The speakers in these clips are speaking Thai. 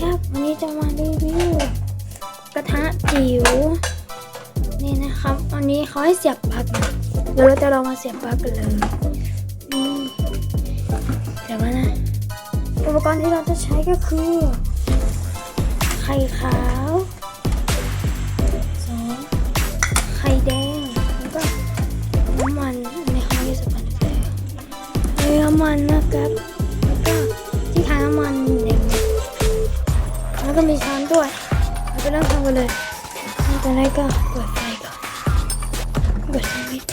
ครับวันนี้จะมารีวิวกระทะจิ๋วนี่นะครับวันนี้เขาให้เสียบปลั๊กเดี๋ยวเราจะลองมาเสียบปลั๊กกันเลยเดี๋ยวมานะอุปกรณ์ที่เราจะใช้ก็คือ ไข่ขาว อนแรกก็เปิดไฟก่อนเปิดสวิตช์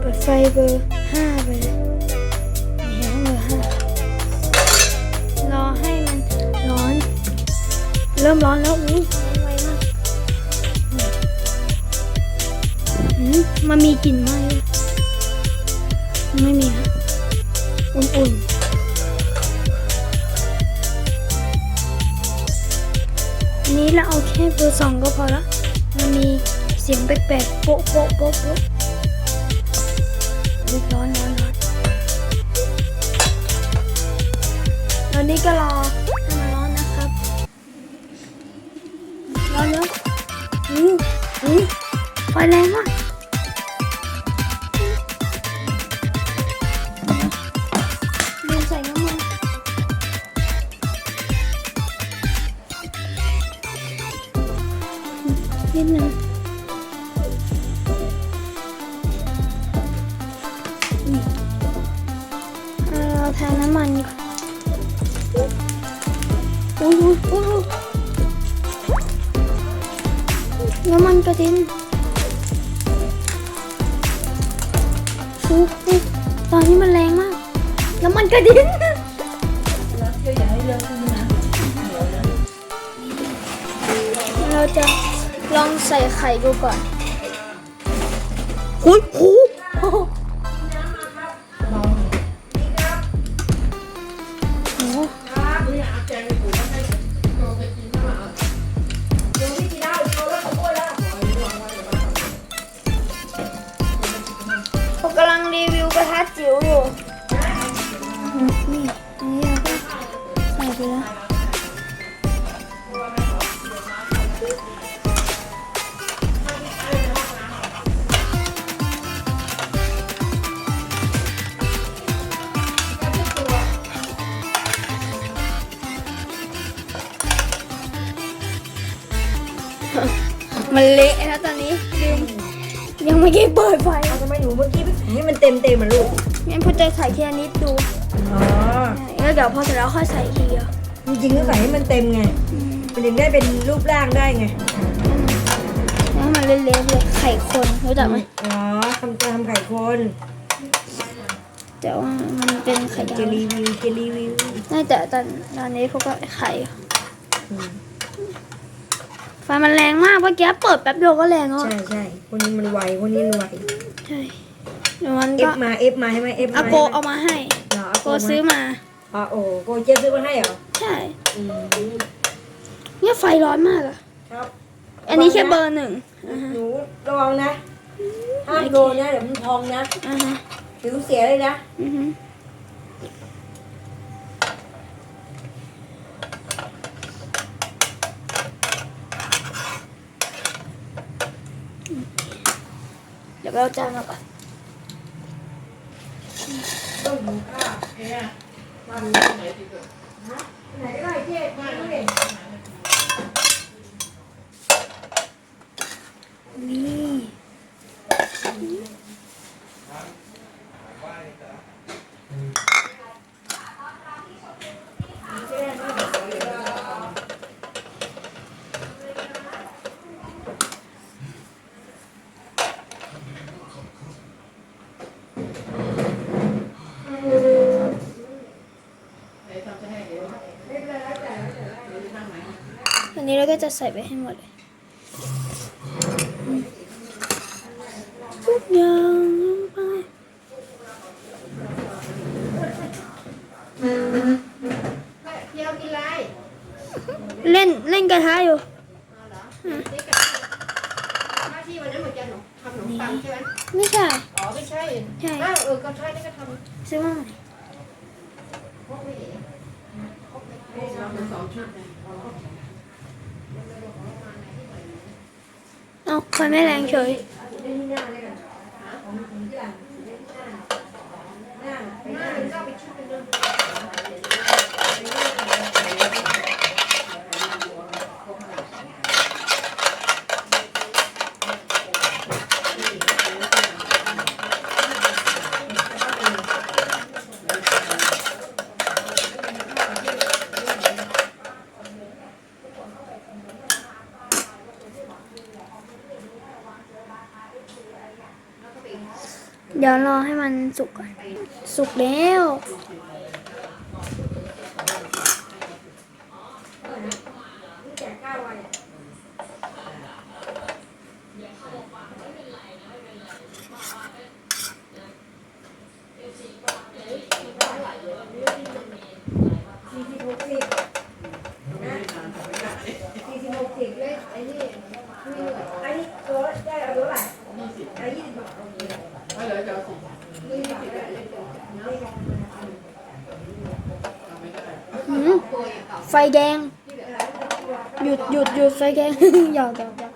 เปิดไฟเบอร์ห้าไปเลยนี่ฮะเบอร์ห้ารอให้มันร้อน เริ่มร้อนแล้วอุ้ยร้อนไวมากอืมมันมีกลิ่นไหมไม่มีนะ อุ่นๆ อันนี้เราเอาแค่เบอร์สองก็พอละมันมีเสียงแปลกๆโป๊ะโป๊ะโป๊ะโป๊ะร้อนร้อนร้อนตอนนี้ก็รอให้มันร้อนนะครับร้อนแล้วอืออือไฟแรงมาก นิดนึงเราทาน้ำมันก่อนอุ้ยอุ้ยอุ้ยน้ำมันกระเด็นอุ๊ยอุ๊ยตอนนี้มันแรงมาก น้ำมันกระเด็น ใส่ไข่ดูก่อนหุยหูโอ้โหโอ้โหผมกำลังรีวิวกระทะจิ๋วอยู่อืมนี่อันนี้เราก็ใส่ไปแล้ว มันเละแล้วตอนนี้ลืมยังไม่ได้เปิดไฟเอาทำไมหนูเมื่อกี้ไปให้มันเต็มเต็มมาลูกงั้นพูดจะใส่แค่นิดดูอ๋อแล้วเดี๋ยวพอเสร็จแล้วค่อยใส่ทีเดียวจริงๆก็ใส่ให้มันเต็มไงอืมมันถึงได้เป็นรูปร่างได้ไงแล้วมันเละๆเลยไข่คนรู้จักไหมอ๋อทำจะทำไข่คนแต่ว่ามันเป็นไข่ดาจะวรีวิวจะรีวิวน่าแต่ตอนตอนนี้พวกก็ไข่อืม ไฟมันแรงมากเมื่อกี้เปิดแป๊บเดียวก็แรงแล้วใช่อะใช่คนนี้มันไวคนนี้มันไวใช่เดี๋ยวมันเอก็ฟมาเอฟมาให้ไหมเอฟมาอาโกเอามาให้เหรอโกซื้อมา อ๋อโอ้โกเจ๊ซื้อมาให้เหรอใช่ อืมเนี่ยไฟร้อนมากอะครับอันนี้แค่เบอร์หนึ่งอ่าฮะหนูระวังนะห้ามโดนนะเดี๋ยวมันพองนะอ่าฮะผิวเสียเลยนะ อือฮึ เดี๋ยวเราจานมาก่อนไหนก็ได้เจ๊มาดูดินี่ นนี้เราก็จะใส่ไปให้หมดเลยทุกอย่างลงไปเล่นเล่นกระทะอยู่หน้าที่วันนั้นเหมือนกันเหรอทำขนมปังใช่ไหมไม่ใช่ อ๋อไม่ใช่ ใช่อ้าวเออก็ใช่นี่ก็ทซื้อมาใหม่มันสองชุด เอาไฟไม่แรงเฉย ได้ที่หน้าเลยกันของของที่หลังได้ที่หน้าหน้าไปำ ห ห น้า น้ามันก็เอาไปชุดเป็นเรื่อง เดี๋ยวรอให้มันสุกก่อน สุกแล้ว แจกเก้าวัน สี่สิบหกสิบนะสี่สิบหกสิบเลยไอ้นี่ไม่เหลือไอ้นี่ตัวได้เอาตัวอะไรไอ้ยี่สิบบาท ไม่เหลือจะเอาสิ ยี่สิบบาทได้เลยไม่ได้ หืม ไฟแดง หยุดหยุดหยุดไฟแดง หยอกหยอกหยอก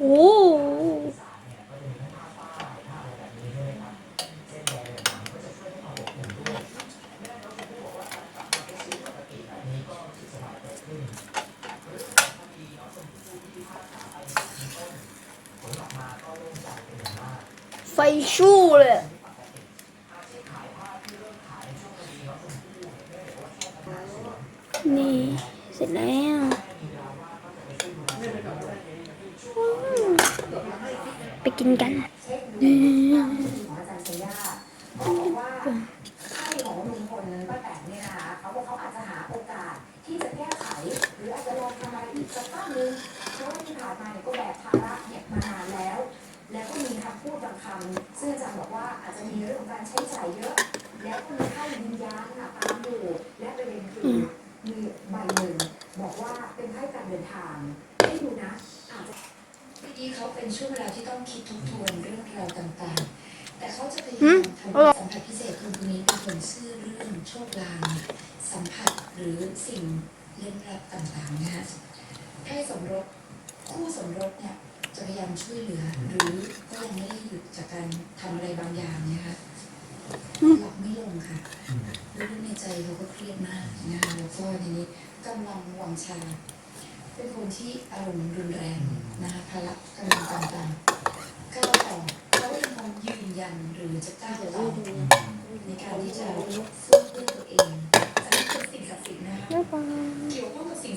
โอ้โหไฟ ชู่เลย นี่ เสร็จแล้วไปกินกัน การใช้จ่ายเยอะ แล้วก็มีไพ่วิญญาณน่ะตามอยู่และประเด็นคือมีใบหนึ่งบอกว่าเป็นไพ่การเดินทางให้ดูนะอาจจะทีนี้เขาเป็นช่วงเวลาที่ต้องคิดทบทวนเรื่องราวต่างๆ แต่เขาจะพยาหืยามมทำให้สัมผัสพิเศษคนคนนี้เป็นคนเชื่อเรื่องโชคลางสัมผัสหรือสิ่งเล่นลับต่างๆนะคะไพ่สมรสคู่สมรสเนี่ยจะพยายามช่วยเหลือ หรือก็ยังไม่ได้หยุดจากการทำอะไรบางอย่างนะคะ หลับไม่ลงค่ะรู้ในใจเขาก็เครียดมากนะคะแล้วก็ทีนี้กำลังวังชา เป็นคนที่อารมณ์รุนแรงนะคะพละกำลังต่างๆก้าวต่อเขายังคงยืนยันหรือจะก้าวต่อในการที่จะสู้เพื่อตัวเองอันนี้เป็นสิ่งศักดิ์สิทธิ์นะคะบ๊ายบายเกี่ยวข้องกับสิ่ง